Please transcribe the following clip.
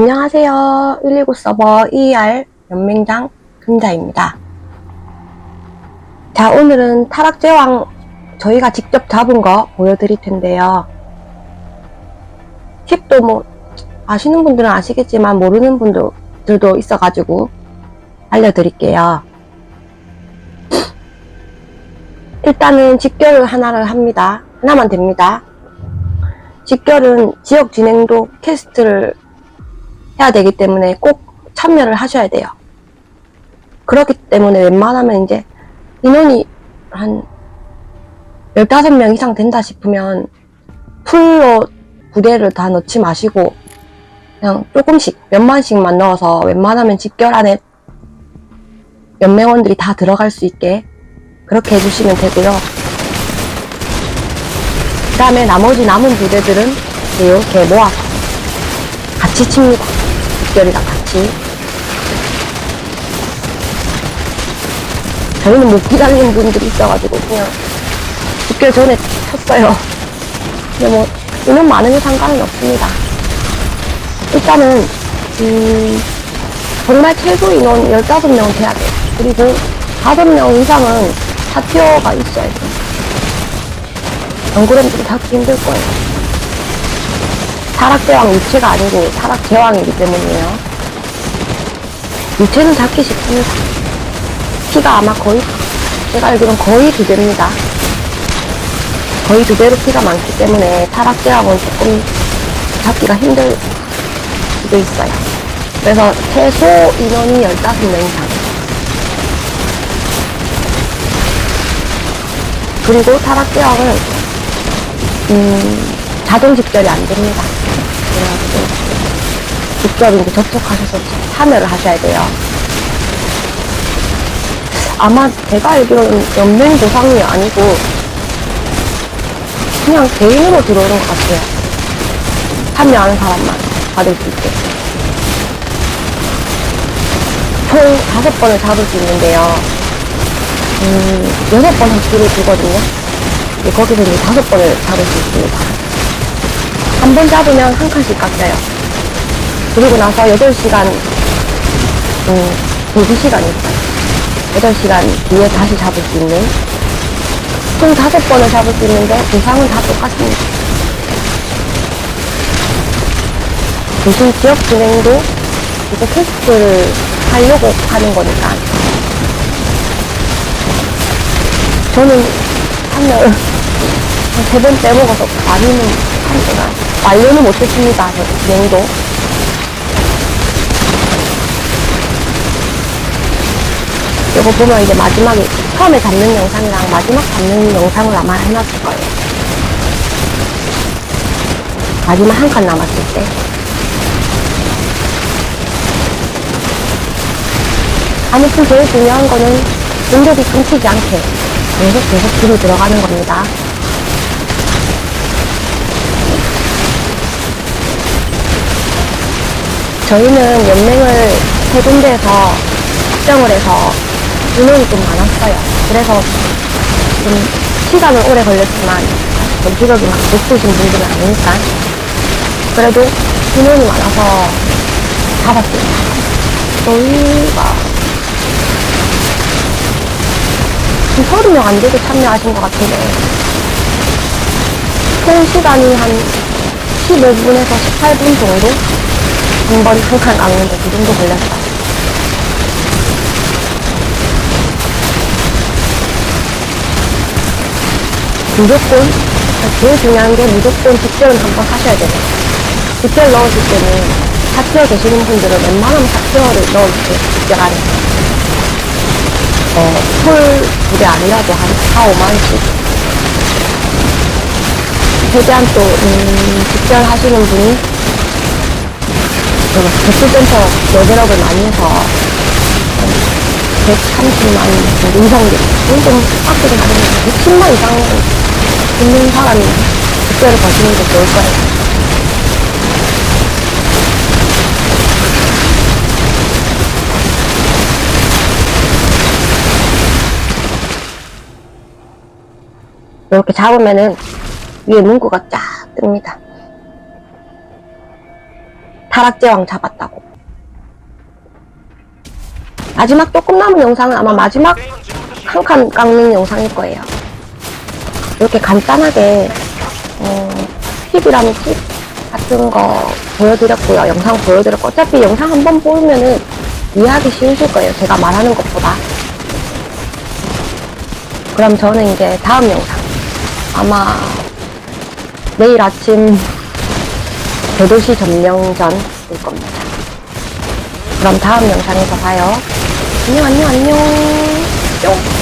안녕하세요. 119 서버 ER 연맹장 금자입니다. 자, 오늘은 타락제왕 저희가 직접 잡은 거 보여드릴 텐데요. 팁도 뭐 아시는 분들은 아시겠지만 모르는 분들도 있어가지고 알려드릴게요. 일단은 직결을 하나를 합니다. 하나만 됩니다. 직결은 지역 진행도 캐스트를 해야 되기 때문에 꼭 참여를 하셔야 돼요. 그렇기 때문에 웬만하면 이제 인원이 한 15명 이상 된다 싶으면 풀로 부대를 다 넣지 마시고 그냥 조금씩 몇만씩만 넣어서 웬만하면 직결 안에 연맹원들이 다 들어갈 수 있게 그렇게 해주시면 되고요. 그 다음에 나머지 남은 부대들은 이렇게 모아서 같이 칩니다. 직결이랑 같이. 저희는 못 기다리는 분들이 있어가지고 그냥 직결 전에 쳤어요. 근데 뭐 인원 많으면 상관은 없습니다. 일단은 음, 정말 최소 인원 15명 돼야 돼요. 그리고 5명 이상은 사티어가 있어야 돼요. 안 그러면 좀 잡기 힘들 거예요. 타락제왕 유체가 아니고 타락제왕이기 때문이에요. 유체는 잡기 쉽습니다. 피가 아마 거의, 제가 알기로는 거의 두 배입니다. 거의 두 배로 피가 많기 때문에 타락제왕은 조금 잡기가 힘들 수도 있어요. 그래서 최소 인원이 15명 이상. 그리고 타락제왕은 음, 자동 직결이 안 됩니다. 그래가지고 직접 이제 접속하셔서 참여를 하셔야 돼요. 아마 제가 알기로는 연맹 보상이 아니고 그냥 개인으로 들어오는 것 같아요. 참여하는 사람만 받을 수 있게. 총 다섯 번을 잡을 수 있는데요. 음, 여섯 번 획기를 주거든요. 네, 거기서 이제 다섯 번을 잡을 수 있습니다. 한 번 잡으면 한 칸씩 깎여요. 그리고 나서 8시간, 음, 대기 시간이 있어요. 8시간 뒤에 다시 잡을 수 있는. 총 다섯 번을 잡을 수 있는데, 보상은 다 똑같습니다. 대신 지역 진행도 이제 테스트를 하려고 하는 거니까. 저는 참여를 세번 빼먹어서 많이는 참여가 완료는 못했습니다. 저 진행도. 이거 보면 이제 마지막에 처음에 잡는 영상이랑 마지막 잡는 영상을 아마 해놨을 거예요. 마지막 한 칸 남았을 때. 아무튼 제일 중요한 거는 공격이 끊기지 않게 계속 계속 뒤로 들어가는 겁니다. 저희는 연맹을 세 군데에서 확정을 해서 인원이 좀 많았어요. 그래서 좀 시간은 오래 걸렸지만 전투력이 막 높으신 분들은 아니니까 그래도 인원이 많아서 잡았습니다. 저희가 한 30명 안 되게 참여하신 것 같은데 총 시간이 한 15분에서 18분 정도? 한번 한칸 깎는데 그 정도 걸렸어요. 무조건 제일 중요한 게 무조건 직결은 한번 하셔야 돼요. 직결 넣으실 때는 사티어 계시는 분들은 웬만하면 사티어를 넣어주세요. 직결 안에. 어, 풀 부대 아니라도 한 4, 5만씩. 최대한 또, 음, 직결 하시는 분이, 그, 개수센터 레벨업을 많이 해서, 한 130만 정도 이상, 이건 좀 빡세게 하는데, 110만 이상 있는 사람이 직결을 거시는 게 좋을 거예요. 이렇게 잡으면은 위에 문구가 쫙 뜹니다. 타락제왕 잡았다고. 마지막 조금 남은 영상은 아마 마지막 한 칸 깎는 영상일 거예요. 이렇게 간단하게, 어, 팁이라면 팁 같은 거 보여드렸고요. 영상 보여드렸고. 어차피 영상 한 번 보면은 이해하기 쉬우실 거예요. 제가 말하는 것보다. 그럼 저는 이제 다음 영상. 아마 내일 아침 대도시 점령전일 겁니다. 그럼 다음 영상에서 봐요. 안녕, 안녕, 안녕. 뿅.